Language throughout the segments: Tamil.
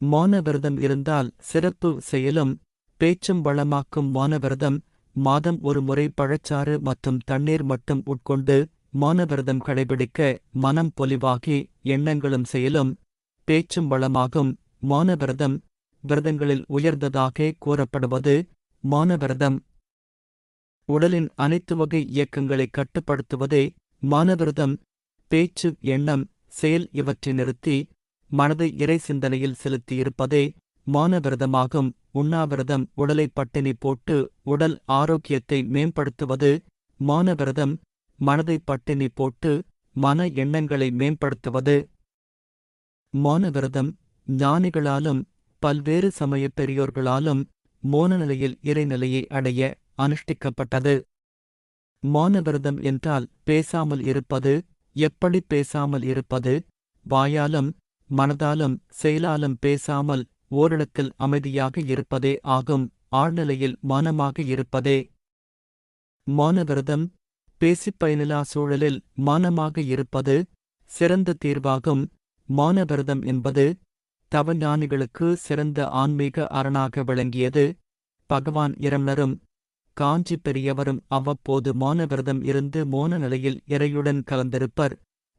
மானவிரதம் இருந்தால் சிறப்பு செயலும் பேச்சும் வளமாக்கும் மானவிரதம் மாதம் ஒரு முறை பழச்சாறு மற்றும் தண்ணீர் மட்டும் உட்கொண்டு மானவிரதம் கடைபிடிக்க மனம் பொலிவாகி எண்ணங்களும் செயலும் பேச்சும் வளமாகும் மானவிரதம் விரதங்களில் உயர்ந்ததாக கூறப்படுவது மானவிரதம். உடலின் அனைத்து வகை இயக்கங்களை கட்டுப்படுத்துவதே மானவிரதம். பேச்சு எண்ணம் செயல் இவற்றை நிறுத்தி மனதை இறை சிந்தனையில் செலுத்தியிருப்பதே மௌனவிரதமாகும். உண்ணாவிரதம் உடலை பட்டினி போட்டு உடல் ஆரோக்கியத்தை மேம்படுத்துவது மௌனவிரதம். மனதை பட்டினி போட்டு மன எண்ணங்களை மேம்படுத்துவது மௌனவிரதம். ஞானிகளாலும் பல்வேறு சமய பெரியோர்களாலும் மோன நிலையில் இறைநிலையை அடைய அனுஷ்டிக்கப்பட்டது. மௌனவிரதம் என்றால் பேசாமல் இருப்பது எப்படி பேசாமல் இருப்பது? வாயாலும் மனதாலும் செயலாலும் பேசாமல் ஓரிடத்தில் அமைதியாக இருப்பதே ஆகும் ஆழ்நிலையில் மௌனமாக இருப்பதே. மௌன பேசிப்பயனிலா பேசிப் சூழலில் மௌனமாக இருப்பது சிறந்த தீர்வாகும். மௌனவிரதம் என்பது தவஞானிகளுக்கு சிறந்த ஆன்மீக அரணாக விளங்கியது. பகவான் இரமணரும் காஞ்சி பெரியவரும் அவ்வப்போது மௌனவிரதம் இருந்து மௌன நிலையில் இறையுடன் கலந்திருப்பர்.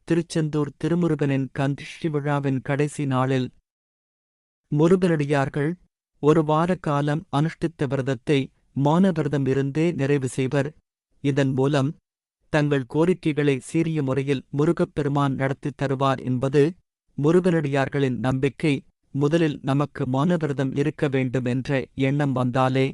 திருச்செந்தூர் திருமுருகனின் கந்திஷ்டி விழாவின் கடைசி நாளில் முருகனடியார்கள் ஒரு வார காலம் அனுஷ்டித்த விரதத்தை மௌன விரதம் இருந்தே நிறைவு செய்வர். இதன் மூலம் தங்கள் கோரிக்கைகளை சீரிய முறையில் முருகப்பெருமான் நடத்தித் தருவார் என்பது முருகனடியார்களின் நம்பிக்கை. முதலில் நமக்கு மௌனவிரதம் இருக்க வேண்டும் என்ற எண்ணம் வந்தாலே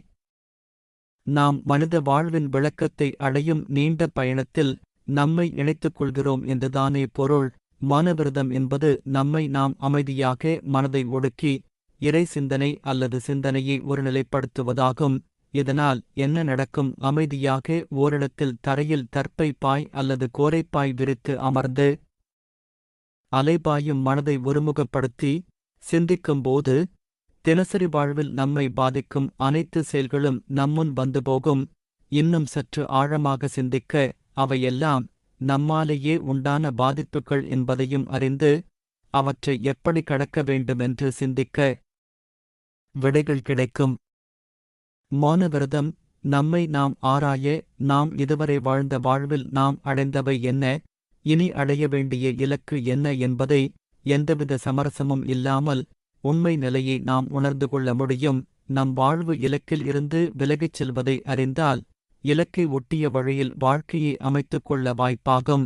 நாம் மனித வாழ்வின் விளக்கத்தை அடையும் நீண்ட பயணத்தில் நம்மை இணைத்துக் கொள்கிறோம் என்றுதானே பொருள். மனவிரதம் என்பது நம்மை நாம் அமைதியாக மனதை ஒடுக்கி இறை சிந்தனை அல்லது சிந்தனையை ஒருநிலைப்படுத்துவதாகும். இதனால் என்ன நடக்கும்? அமைதியாக ஓரிடத்தில் தரையில் தற்பை பாய் அல்லது கோரைப்பாய் விரித்து அமர்ந்து அலைபாயும் மனதை ஒருமுகப்படுத்தி சிந்திக்கும்போது தினசரி வாழ்வில் நம்மை பாதிக்கும் அனைத்து செயல்களும் நம்முன் வந்து போகும். இன்னும் சற்று ஆழமாக சிந்திக்க அவையெல்லாம் நம்மாலேயே உண்டான பாதிப்புகள் என்பதையும் அறிந்து அவற்றை எப்படி கடக்க வேண்டுமென்று சிந்திக்க விடைகள் கிடைக்கும். மௌனவிரதம் நம்மை நாம் ஆராய நாம் இதுவரை வாழ்ந்த வாழ்வில் நாம் அடைந்தவை என்ன இனி அடைய வேண்டிய இலக்கு என்ன என்பதை எந்தவித சமரசமும் இல்லாமல் உண்மை நிலையை நாம் உணர்ந்து கொள்ள முடியும். நம் வாழ்வு இலக்கில் இருந்து விலகிச் செல்வதை அறிந்தால் இலக்கை ஒட்டிய வழியில் வாழ்க்கையை அமைத்துக் கொள்ள வாய்ப்பாகும்.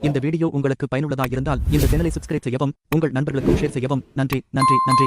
இந்த வீடியோ உங்களுக்கு பயனுள்ளதாக இருந்தால் இந்த சேனலை சப்ஸ்கிரைப் செய்யவும் உங்கள் நண்பர்களுக்கும் ஷேர் செய்யவும். நன்றி நன்றி நன்றி.